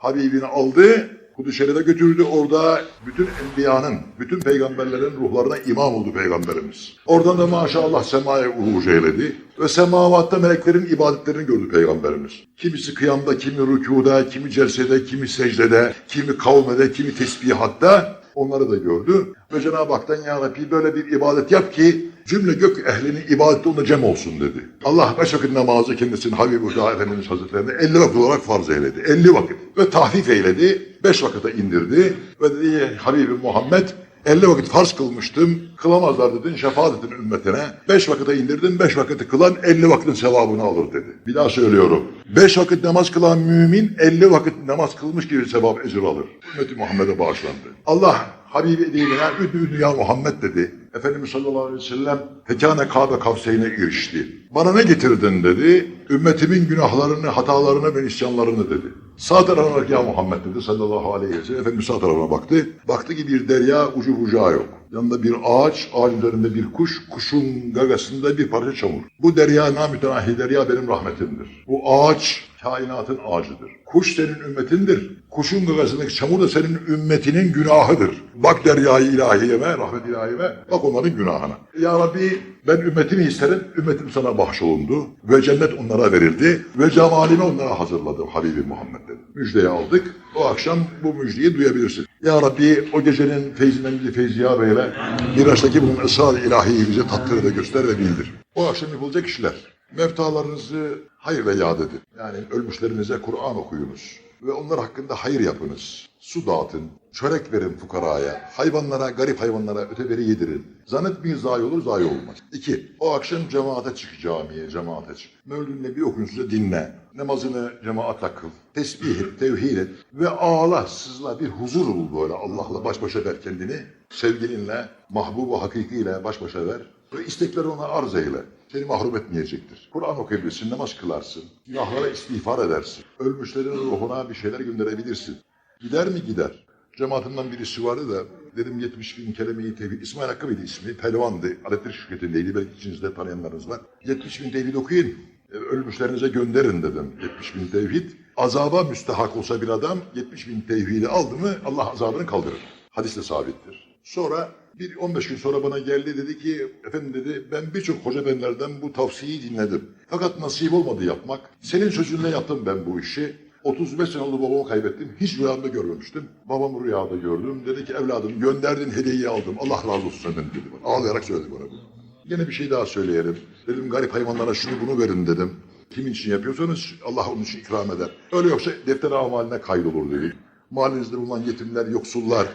Habibini aldı, Kudüs'e götürdü. Orada bütün enbiyanın, bütün peygamberlerin ruhlarına imam oldu peygamberimiz. Oradan da maşallah semaya urucu eyledi. Ve semavatta meleklerin ibadetlerini gördü peygamberimiz. Kimisi kıyamda, kimi rükuda, kimi celsede, kimi secdede, kimi kavmede, kimi tesbihatta onları da gördü. Ve Cenab-ı Hak'tan ya Rabbi böyle bir ibadet yap ki cümle gök ehlinin ibadeti ona cem olsun dedi. Allah beş vakit namazı kendisinin Habibullah Efendimiz Hazretlerine 50 vakit olarak farz eyledi. 50 vakit. Ve tahfif eyledi. 5 vakite indirdi. Ve dedi "Ey Habibim Muhammed 50 vakit farz kılmıştım. Kılamazlar dedin şefaat edin ümmetine. 5 vakite indirdim. 5 vakiti kılan 50 vakitin sevabını alır dedi. Bir daha söylüyorum. 5 vakit namaz kılan mümin 50 vakit namaz kılmış gibi sevap ecir alır. Ümmeti Muhammed'e bağışlandı. Allah Habibi ya üdü ya Muhammed dedi. Efendimiz sallallahu aleyhi ve sellem Fekâne Kabe kavseyne erişti. Bana ne getirdin dedi. Ümmetimin günahlarını, hatalarını ve isyanlarını dedi. Sağ tarafına bak ya Muhammed dedi sallallahu aleyhi ve sellem. Efendimiz sağ tarafına baktı. Baktı ki bir derya ucu bucağı yok. Yanında bir ağaç, ağacın üzerinde bir kuş, kuşun gagasında bir parça çamur. Bu derya namütenahi derya benim rahmetimdir. Bu ağaç kainatın ağacıdır. Kuş senin ümmetindir. Kuşun gagasındaki çamur da senin ümmetinin günahıdır. Bak deryayı ilahiyeme, rahmet ilahiyeme, bak onların günahına. Ya Rabbi ben ümmetimi isterim, ümmetim sana bahşolundu ve cennet onlara verildi ve cemalimi onlara hazırladım Habibi Muhammed dedi. Müjdeyi aldık, o akşam bu müjdeyi duyabilirsin. Ya Rabbi o gecenin feyzinden bizi feyziyar eyle, Miraç'taki bunun esrar ilahiyi bize tatlı ve göster ve bildir. O akşam yapılacak işler. Mevtalarınızı hayırla yad edin. Yani ölmüşlerinize Kur'an okuyunuz. Ve onlar hakkında hayır yapınız. Su dağıtın, çörek verin fukaraya, hayvanlara, garip hayvanlara öteberi yedirin. Zannetmeyin zayi olur, zayi olmaz. İki, o akşam cemaate çık camiye, cemaate çık. Mevlüt Nebi okuyun size dinle. Namazını cemaatla kıl. Tesbih et, tevhid et ve ağla, sızla bir huzur bul böyle Allah'la baş başa ver kendini. Sevgilinle, mahbubu hakikiyle baş başa ver. Ve istekleri ona arz eyle. Seni mahrum etmeyecektir. Kur'an okuyabilirsin, namaz kılarsın. Günahlara istiğfar edersin. Ölmüşlerin ruhuna bir şeyler gönderebilirsin. Gider mi gider. Cemaatimden birisi vardı da dedim 70 bin kelime-i tevhid. İsmail Hakkı mıydı ismi? Pelvandı. Alettir şirketindeydi. Belki içinizde tanıyanlarınız var. 70 bin tevhid okuyun. e, Ölmüşlerinize gönderin dedim. 70 bin tevhid. Azaba müstehak olsa bir adam 70 bin tevhidi aldı mı Allah azabını kaldırır. Hadiste sabittir. Sonra bir 15 gün sonra bana geldi dedi ki efendim dedi ben birçok hoca benlerden bu tavsiyeyi dinledim. Fakat nasip olmadı yapmak. Senin sözünle yaptım ben bu işi. 35 sene babamı kaybettim. Hiç rüyamda görmemiştim. Babamı rüyada gördüm. Dedi ki evladım gönderdin hediyeyi aldım. Allah razı olsun senden dedi. bana. Ağlayarak söyledi bana bunu. Yine bir şey daha söyleyelim. Dedim garip hayvanlara şunu bunu verin dedim. Kimin için yapıyorsanız Allah onun için ikram eder. Öyle yoksa defter amaline kaydolur dedi. Mahallenizde bulunan yetimler, yoksullar,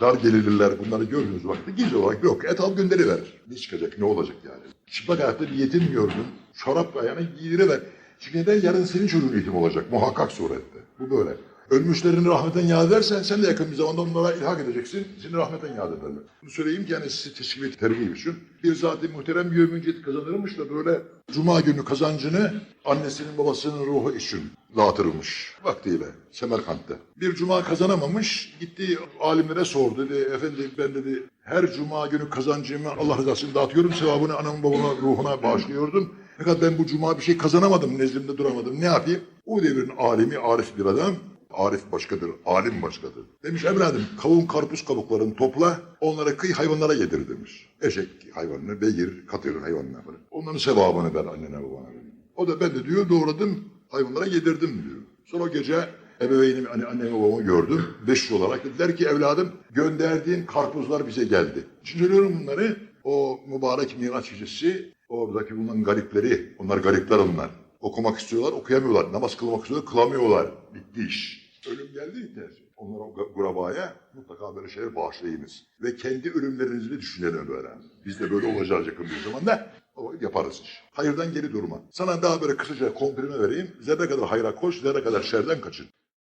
dar gelirliler bunları gördüğünüz vakti gizli olarak yok. Et al gönderiver. Ne çıkacak, ne olacak yani? Çıplak ayakta bir yetim gördün. Çorap ayağına giydiriver. Çünkü neden yarın senin yetim olacak muhakkak surette. Bu böyle. Ölmüşlerini rahmetten yad edersen sen de yakın bir zamanda onlara ilhak edeceksin. Seni rahmetten yad ederler. Bunu söyleyeyim ki yani sizi teşvik et, terbiye için. Bir zat-ı muhterem bir ömüncet kazanırmış da böyle cuma günü kazancını annesinin babasının ruhu için dağıtırmış vaktiyle Semerkant'ta. Bir cuma kazanamamış gitti alimlere sordu dedi efendi ben dedi her cuma günü kazancımı Allah rızası için dağıtıyorum sevabını anamın babama ruhuna bağışlıyordum. Fakat ben bu cuma bir şey kazanamadım nezdimde duramadım ne yapayım? O devrin alimi arif bir adam Arif başkadır, alim başkadır. Demiş evladım kavun karpuz kabuklarını topla, onlara kıy hayvanlara yedir demiş. Eşek hayvanını, beygir, katır hayvanına falan. Onların sevabını ver annene babana. O da ben de diyor doğradım, hayvanlara yedirdim diyor. Sonra gece ebeveynim, hani annemi babamı gördüm. Beş olarak dediler ki evladım gönderdiğin karpuzlar bize geldi. Şimdi söylüyorum bunları. O mübarek Miraç gecesi oradaki bulunan garipleri, onlar garipler onlar. Okumak istiyorlar, okuyamıyorlar. Namaz kılmak istiyorlar, kılamıyorlar. Bitti iş. Ölüm geldi mi? Onlara o gurabaya mutlaka böyle şeyler bağışlayınız. Ve kendi ölümlerinizi düşünelim böyle. Biz de böyle olacağız yakın bir zamanda. O yaparız iş. Hayırdan geri durma. Sana daha böyle kısaca komprime vereyim. Zerre kadar hayra koş, zerre kadar şerden kaçın.